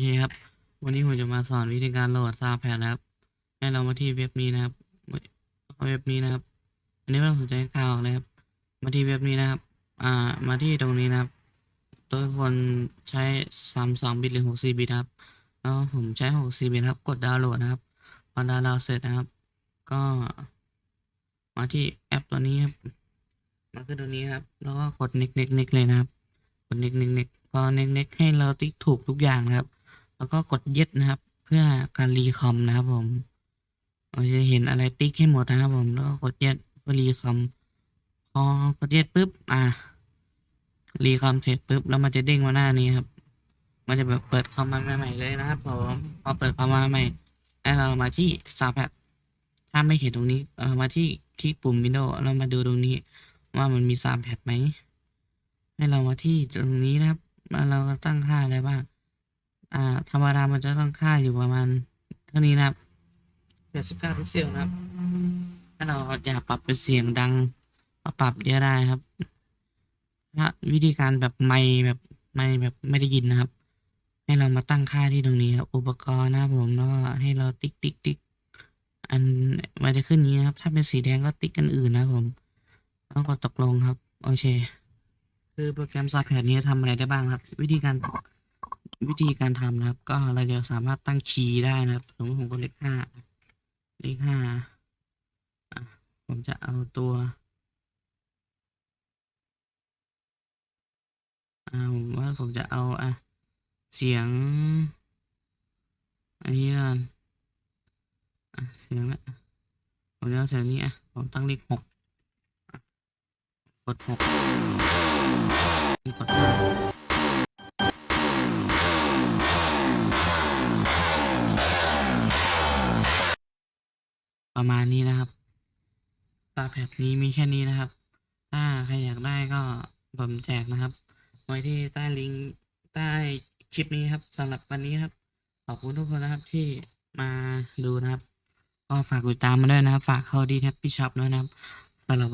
เคครับ วันนี้ผมจะมาสอนวิธีการโหลดซาวแพดนะครับ ให้เรามาที่เว็บนี้นะครับเว็บนี้นะครับ อันนี้ไม่ต้องสนใจข่าวเลยครับ มาที่เว็บนี้นะครับ อ่า มาที่ตรงนี้นะครับ ตัวคนใช้สามสองบิตหรือหกสี่บิตครับ แล้วผมใช้หกสี่บิตครับ กดดาวน์โหลดนะครับ พอดาวน์โหลดเสร็จนะครับ ก็ มาที่แอปตัวนี้ครับ มาขึ้นตัวนี้ครับ แล้วก็กด next next next เลยนะครับกด next next next พอ next next ให้เราติ๊กถูกทุกอย่างนะครับ แล้วก็กด yes นะครับ เพื่อการรีคอมนะครับผมเราจะเห็นอะไรติ๊กให้หมดนะครับผมแล้วก็กด yes เพื่อรีคอมพอกด yes ปุ๊บอะรีคอมเสร็จปุ๊บแล้วมันจะเด้งมาหน้านี้ครับ มันจะแบบเปิดคอมมาใหม่เลยนะครับผมพอเปิดคอมมาใหม่ให้เรามาที่ s o u n d p a d ถ้าไม่เห็นตรงนี้เรามาที่คลิกปุ่ม Windows เรามาดูตรงนี้ว่ามันมี s o u n d p a d ไหม ให้เรามาที่ตรงนี้นะครับ เราก็ตั้งค่าอะไรบ้าง อ่าธรรมดามันจะตั้งค่าอยู่ประมาณเท่านี้นะครับ89พิกเซลนะครับ ถ้าเราอยากปรับเป็นเสียงดังก็ปรับเยอะได้ครับถ้าวิธีการแบบไม่แบบไม่แบบไม่ได้ยินนะครับ ให้เรามาตั้งค่าที่ตรงนี้ครับ อุปกรณ์นะผมแล้วก็ให้เราติ๊กติ๊กติ๊กอันมันจะขึ้นนี้ครับ ถ้าเป็นสีแดงก็ติ๊กกันอื่นนะผมแล้วก็ตกลงครับ โอเค คือโปรแกรมซอฟต์แวร์นี้ทำอะไรได้บ้างครับ วิธีการ วิธีการทำนะครับ ก็เราจะสามารถตั้งคีย์ได้นะครับสมมติผมกดเลขห้าเลขห้าผมจะเอาตัวอ่าผมว่าผมจะเอาอะเสียง อันนี้ละกันเสียงละผมจะเอาเสียงนี้อะผมตั้งเลขหกกดหก ประมาณนี้นะครับตาแผบนี้มีแค่นี้นะครับ ถ้าใครอยากได้ก็ผมแจกนะครับ ไว้ที่ใต้ลิงก์ใต้คลิปนี้ครับสำหรับวันนี้ครับ ขอบคุณทุกคนนะครับที่มาดูนะครับ ก็ฝากติดตามมาด้วยนะครับ ฝากเข้าดีแท็บพี่ช็อปด้วยนะครับสำหรับ